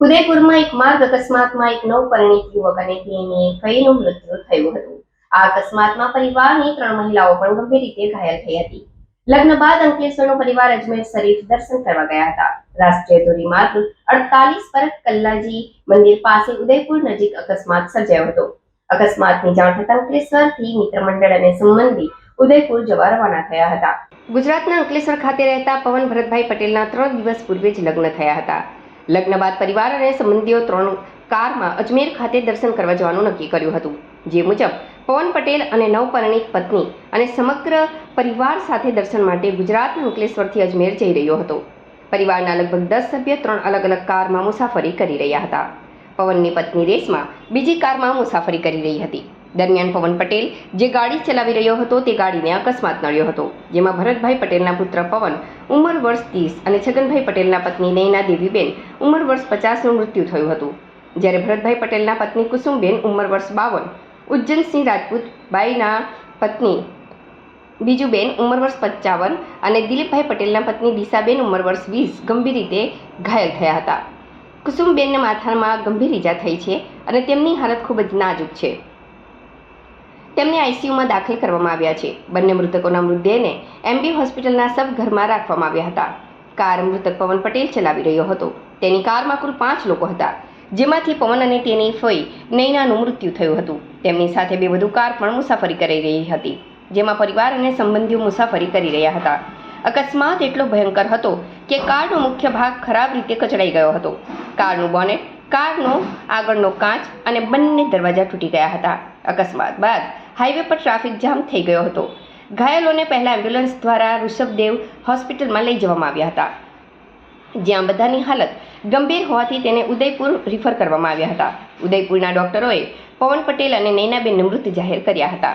ઉદયપુરમાં એક માર્ગ અકસ્માતમાં એક નવપરિણીત યુવક અને તેની કઈનું મૃત્યુ થયું હતું. આ અકસ્માતમાં પરિવારની ત્રણ મહિલાઓ પણ ગંભીર રીતે ઘાયલ થઈ હતી. લગ્ન બાદ અંકલેશ્વરનો પરિવાર અજમેર શરીફ દર્શન કરવા ગયા હતા. રાષ્ટ્રીય ધોરીમાર્ગ અડતાલીસ પર કલ્લાજી મંદિર પાસે ઉદયપુર નજીક અકસ્માત સર્જાયો હતો. અકસ્માતની જાણ થતાં અંકલેશ્વરથી મિત્ર મંડળ અને સંબંધી ઉદયપુર જવા રવાના થયા હતા. ગુજરાતના અંકલેશ્વર ખાતે રહેતા પવન ભરતભાઈ પટેલના ત્રણ દિવસ પૂર્વે જ લગ્ન થયા હતા. લગ્ન બાદ પરિવાર અને સંબંધીઓ ત્રણ કારમાં અજમેર ખાતે દર્શન કરવા જવાનું નક્કી કર્યું હતું. જે મુજબ, પવન પટેલ અને નવપરિણીત પત્ની અને સમગ્ર પરિવાર સાથે દર્શન માટે ગુજરાતના અંકલેશ્વરથી અજમેર જઈ રહ્યો હતો. પરિવારના લગભગ દસ સભ્ય ત્રણ અલગ અલગ કારમાં મુસાફરી કરી રહ્યા હતા. પવનની પત્ની રેસમાં બીજી કારમાં મુસાફરી કરી રહી હતી. દરમિયાન પવન પટેલ જે ગાડી ચલાવી રહ્યો હતો તે ગાડીને અકસ્માત નડ્યો હતો, જેમાં ભરતભાઈ પટેલના પુત્ર પવન, ઉંમર વર્ષ ત્રીસ અને છગનભાઈ પટેલના પત્ની નૈના દેવીબેન, ઉંમર વર્ષ પચાસનું મૃત્યુ થયું હતું. જ્યારે ભરતભાઈ પટેલના પત્ની કુસુમબેન, ઉંમર વર્ષ બાવન, ઉજ્જનસિંહ રાજપૂત બાઈના પત્ની બીજુબેન, ઉંમર વર્ષ પંચાવન અને દિલીપભાઈ પટેલના પત્ની દિશાબેન, ઉંમર વર્ષ વીસ ગંભીર રીતે ઘાયલ થયા હતા. કુસુમબેનના માથામાં ગંભીર ઈજા થઈ છે અને તેમની હાલત ખૂબ જ નાજુક છે. તેમને આઈસીયુમાં દાખલ કરવામાં આવ્યા છે. બંને મૃતકોના મૃતદેહને એમબી હોસ્પિટલના સબ ઘરમાં રાખવામાં આવ્યા હતા. કાર મૃતક પવન પટેલ ચલાવી રહ્યો હતો. તેની કારમાં કુલ પાંચ લોકો હતા. જેમાંથી પવન અને તેની ફઈ નૈનાનું મૃત્યુ થયું હતું. તેમની સાથે બે વધુ કાર પણ મુસાફરી કરી રહી હતી, જેમાં પરિવાર અને સંબંધીઓ મુસાફરી કરી રહ્યા હતા. અકસ્માત એટલો ભયંકર હતો કે કારનો મુખ્ય ભાગ ખરાબ રીતે કચડાઈ ગયો હતો. કારનું બોનેટ કારનો આગળનો કાચ અને બંને દરવાજા તૂટી ગયા હતા. અકસ્માત બાદ હાઈવે પર ટ્રાફિક જામ થઈ ગયો હતો. ઘાયલોને પહેલા એમ્બ્યુલન્સ દ્વારા ઋષભદેવ હોસ્પિટલમાં લઈ જવામાં આવ્યા હતા. જ્યાં બધાની હાલત ગંભીર હોવાથી તેને ઉદયપુર રિફર કરવામાં આવ્યા હતા. ઉદયપુરના ડોક્ટરોએ પવન પટેલ અને નૈનાબેનને મૃત જાહેર કર્યા હતા.